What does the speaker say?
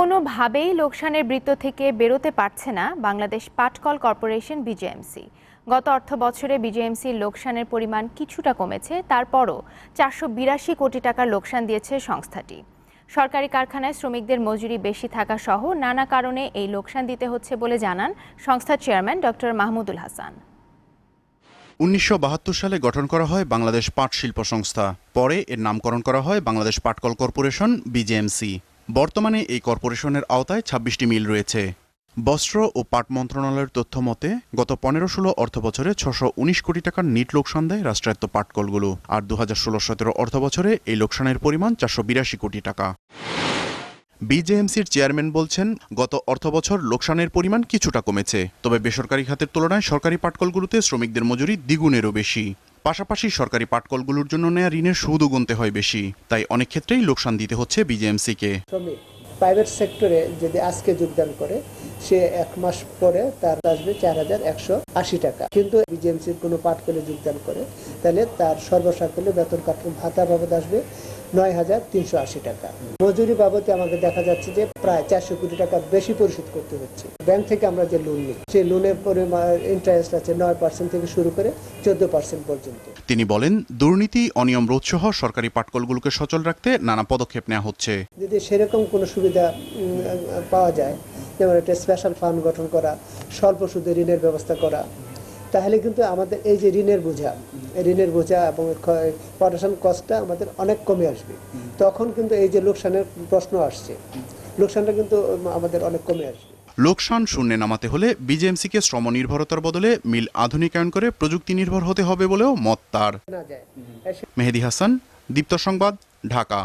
কোনোভাবেই লোকসানের বৃত্ত থেকে বেরোতে পারছে না বাংলাদেশ পাটকল কর্পোরেশন বিজেএমসি। গত অর্থ বছরে বিজেএমসির লোকসানের পরিমাণ কিছুটা কমেছে, তারপরও চারশো বিরাশি কোটি টাকার লোকসান দিয়েছে সংস্থাটি। সরকারি কারখানায় শ্রমিকদের মজুরি বেশি থাকা সহ নানা কারণে এই লোকসান দিতে হচ্ছে বলে জানান সংস্থার চেয়ারম্যান ডক্টর মাহমুদুল হাসান। উনিশশো বাহাত্তর সালে গঠন করা হয় বাংলাদেশ পাট শিল্প সংস্থা। পরে এর নামকরণ করা হয় বাংলাদেশ পাটকল কর্পোরেশন বিজেএমসি। বর্তমানে এই কর্পোরেশনের আওতায় ছাব্বিশটি মিল রয়েছে। বস্ত্র ও পাট মন্ত্রণালয়ের তথ্য মতে, গত পনেরো ষোলো অর্থ বছরে ছশো উনিশ কোটি টাকার নিট লোকসান দেয় রাষ্ট্রায়ত্ত পাটকলগুলো আর দু হাজার ষোলো সতেরো অর্থ বছরে এই লোকসানের পরিমাণ চারশো বিরাশি কোটি টাকা। বিজেএমসির চেয়ারম্যান বলছেন, গত অর্থবছর লোকসানের পরিমাণ কিছুটা কমেছে, তবে বেসরকারি খাতের তুলনায় সরকারি পাটকলগুলোতে শ্রমিকদের মজুরি দ্বিগুণেরও বেশি। পাশাপাশি সরকারি পাটকলগুলোর জন্য নেয়া ঋণের সুদও গুনতে হয় বেশি। তাই অনেক ক্ষেত্রেই লোকসান দিতে হচ্ছে বিজেএমসিকে। প্রাইভেট সেক্টরে যদি আজকে যোগদান করে, সে এক মাস পরে তার আসবে চার হাজার একশো আশি টাকা। কিন্তু বিজেএমসির কোনো পাঠ করে যোগদান করে, তাহলে তার সর্বসাকলে বেতন কাঠামো ভাতা বাবদ আসবে। নয় হাজার তিনশো আশি টাকা। মজুরি বাবদে আমাকে দেখা যাচ্ছে যে প্রায় চারশো কোটি টাকা বেশি পরিশোধ করতে হচ্ছে। ব্যাংক থেকে আমরা যে লোন নিই সেই লোনের পরিমাণ ইন্টারেস্ট আছে নয় পার্সেন্ট থেকে শুরু করে চোদ্দ পার্সেন্ট পর্যন্ত। তিনি বলেন দুর্নীতি অনিয়ম রোধসহ সরকারি পাটকলগুলোকে সচল রাখতে নানা পদক্ষেপ নেওয়া হচ্ছে। যদি সেরকম কোনো সুবিধা পাওয়া যায় যেমন একটা স্পেশাল ফান্ড গঠন করা স্বল্প সুদে ঋণের ব্যবস্থা করা তাহলে কিন্তু আমাদের এই যে ঋণের বোঝা এই ঋণের বোঝা এবং প্রোডাকশন কস্টটা আমাদের অনেক কমে আসবে। তখন কিন্তু এই যে লোকসানের প্রশ্ন আসছে লোকসানটা কিন্তু আমাদের অনেক কমে আসবে। লোকসান শূন্যে নামাতে হলে বিজেএমসিকে শ্রম নির্ভরতার বদলে মিল আধুনিকায়ন করে প্রযুক্তি নির্ভর হতে হবে বলেও মত তার। মেহেদি হাসান দীপ্ত সংবাদ ঢাকা।